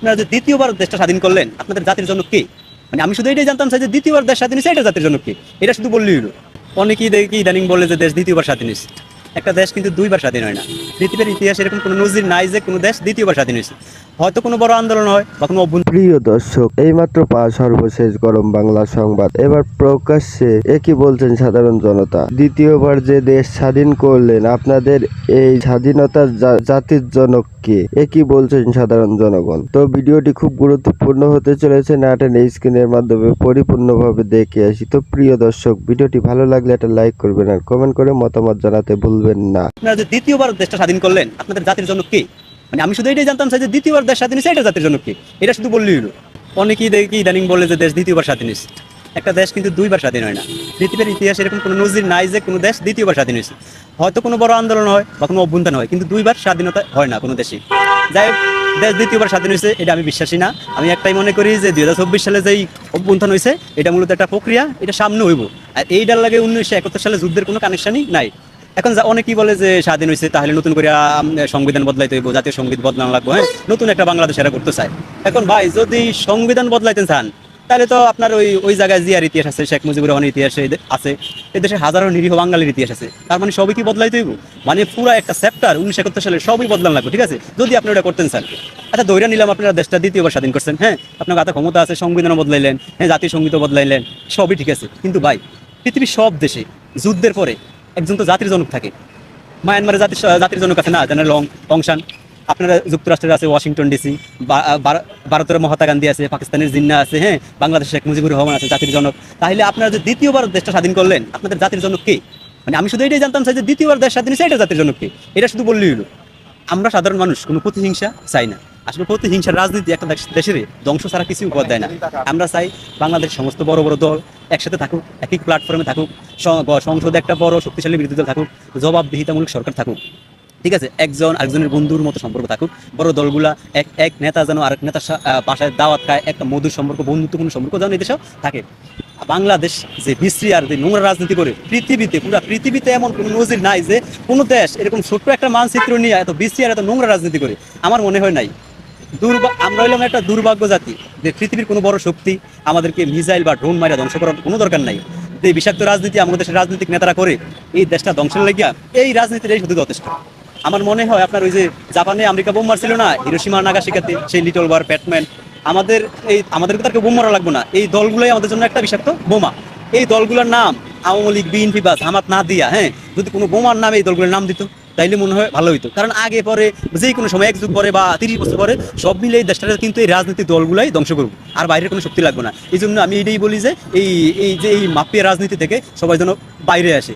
আপনারা যে দ্বিতীয়বার দেশটা স্বাধীন করলেন, আপনাদের জাতির জন্য কি? মানে আমি শুধু এটাই জানতাম যে দ্বিতীয়বার দেশ স্বাধীন হয়েছে, এটা জাতির জন্য কি? এটা শুধু বললেই হলো। অনেকেই দেখি ইদানিং বলে যে দেশ দ্বিতীয়বার স্বাধীন হয়েছে। একটা দেশ কিন্তু দুইবার স্বাধীন হয় না। পৃথিবীর ইতিহাস এরকম কোনো নজির নাই যে কোনো দেশ দ্বিতীয়বার স্বাধীন হয়েছে। হয়তো কোনো বড় আন্দোলন হয় বা কোনো প্রিয় দর্শক এইমাত্র পাওয়া সর্বশেষ গরম বাংলা সংবাদ। এবার প্রকাশ্যে একই বলছেন সাধারণ জনতা। দ্বিতীয়বার যে দেশ স্বাধীন করলেন আপনাদের এই স্বাধীনতার জাতির জনক কে? একই বলছেন সাধারণ জনগণ। তো ভিডিওটি খুব গুরুত্বপূর্ণ হতে চলেছে নাটেন এই স্ক্রিনের মাধ্যমে পরিপূর্ণভাবে দেখে আসি। তো প্রিয় দর্শক ভিডিওটি ভালো লাগলে একটা লাইক করবেন আর কমেন্ট করে মতামত জানাতে ভুলবেন না। আপনারা যে দ্বিতীয়বার দেশটা স্বাধীন করলেন আপনাদের জাতির জন্য কে? মানে আমি শুধু এটাই জানতাম যে দ্বিতীয়বার দেশ স্বাধীন এটা জাতির জন্য কে? এটা শুধু বললেই হলো। অনেকেই দেখি ইদানিং বলে যে দেশ দ্বিতীয়বার স্বাধীন একটা দেশ কিন্তু দুইবার স্বাধীন হয় না। পৃথিবীর ইতিহাসে এরকম কোনো নজির নাই যে কোনো দেশ দ্বিতীয়বার স্বাধীন হয়েছে। হয়তো কোনো বড় আন্দোলন হয় বা কোনো অভ্যন্তরীণ হয়, কিন্তু দুইবার স্বাধীনতা হয় না কোনো দেশে যাই হোক, দেশ দ্বিতীয়বার স্বাধীন হয়েছে, এটা আমি বিশ্বাসী না। আমি একটাই মনে করি যে দুই হাজার চব্বিশ সালে যেই অভ্যন্থন হয়েছে, এটা মূলত একটা প্রক্রিয়া, এটা সামনে হইব। আর এইটার লাগে উনিশশো একাত্তর সালে যুদ্ধের কোনো কানেকশনই নাই। এখন অনেকেই বলে যে স্বাধীন হয়েছে তাহলে নতুন করে সংবিধান বদলাইতে হইব, জাতীয় সংগীত বদলানো লাগবে হ্যাঁ? নতুন একটা বাংলাদেশ এরা করতে চায়। এখন ভাই, যদি সংবিধান বদলাইতে চান, তাহলে তো আপনার ওই ওই জায়গায় জিয়ার ইতিহাস আছে, শেখ মুজিবুর রহমানের ইতিহাস আছে। এদেশে হাজারো নিরীহ বাঙালির ইতিহাস আছে। তার মানে সবই কি বদলাইতে হইব? মানে পুরো একটা চ্যাপ্টার উনিশশো একাত্তর সালে সবই বদলান লাগবে, ঠিক আছে? যদি আপনি ওটা করতেন স্যার। আচ্ছা দৈরা নিলাম, আপনারা দেশটা দ্বিতীয়বার স্বাধীন করছেন হ্যাঁ? আপনার হাতে ক্ষমতা আছে, সংবিধানও বদলাইলেন হ্যাঁ? জাতীয় সঙ্গীতও বদলাইলেন, সবই ঠিক আছে। কিন্তু ভাই, পৃথিবীর সব দেশে যুদ্ধের পরে একজন তো জাতির জনক থাকে। মায়ানমারের জাতির জাতির জনক আছে না যেন লং অংশান আপনারা যুক্তরাষ্ট্রের আছে ওয়াশিংটন ডিসি ভারতের মহাত্মা গান্ধী আছে, পাকিস্তানের জিন্না আছে হ্যাঁ বাংলাদেশের শেখ মুজিবুর রহমান আছে, জাতির জনক। তাহলে আপনারা যে দ্বিতীয়বার দেশটা স্বাধীন করলেন, আপনাদের জাতির জনক কে? মানে আমি শুধু এটাই জানতাম, যে দ্বিতীয়বার দেশ স্বাধীন হয়েছে, এটা জাতির জনক কে? এটা শুধু বললেই হলো। আমরা সাধারণ মানুষ, কোনো প্রতিহিংসা চাই না। আসলে প্রতিহিংসার রাজনীতি একটা দেশের ধ্বংস ছাড়া কিছু উপর দেয় না। আমরা চাই বাংলাদেশ সমস্ত বড় বড় দল একসাথে থাকুক একই প্ল্যাটফর্মে থাকুক সংসদে একটা বড় শক্তিশালী বিরোধী দল থাকুক, জবাবদিহিতামূলক সরকার থাকুক, ঠিক আছে? একজন আরেকজনের বন্ধুর মতো সম্পর্ক থাকুক, বড় দলগুলা এক এক নেতা যেন আরেক নেতার বাসায় দাওয়াত খায়, একটা মধুর সম্পর্ক, বন্ধুত্বপূর্ণ সম্পর্ক যেন এদেশেও থাকে। বাংলাদেশ যে বিশ্রী আর যে নোংরা রাজনীতি করে, পৃথিবীতে, পুরো পৃথিবীতে এমন কোনো নজির নাই যে কোনো দেশ এরকম ছোট্ট একটা মানচিত্র নিয়ে এত বিশ্রী আর এত নোংরা রাজনীতি করে, আমার মনে হয় নাই। দুর্ভা, আমরা হইলাম একটা দুর্ভাগ্য জাতি যে পৃথিবীর কোনো বড় শক্তি আমাদেরকে মিসাইল বা ড্রোন মারা ধ্বংস করার কোনো দরকার নাই। যে বিষাক্ত রাজনীতি আমাদের দেশের রাজনৈতিক নেতারা করে, এই দেশটা ধ্বংসের লাগিয়া এই রাজনীতিটাই শুধু যথেষ্ট। আমার মনে হয় আপনার ওই যে জাপানে আমেরিকা বোম মারছিল না হিরোসীমা নাগাশিকাতে সেই লিটল বার প্যাটম্যান আমাদের এই, আমাদেরকে তার বোম মারা লাগবে না। এই দলগুলোই আমাদের জন্য একটা বিষাক্ত বোমা। এই দলগুলোর নাম আওয়ামী লীগ, বিএনপি বাস হামাত না দিয়া হ্যাঁ যদি কোনো বোমার নামে এই দলগুলোর নাম দিত তাইলে মনে হয় ভালো হইতো। কারণ আগে পরে যে কোনো সময় এক যুগ পরে বা তিরিশ বছর পরে সব মিলে এই দেশটাতে কিন্তু এই রাজনীতি দলগুলাই ধ্বংস করব, আর বাইরের কোনো শক্তি লাগবে না। এই জন্য আমি এটাই বলি যে এই এই যে এই মাপিয়া রাজনীতি থেকে সবাই যেন বাইরে আসে।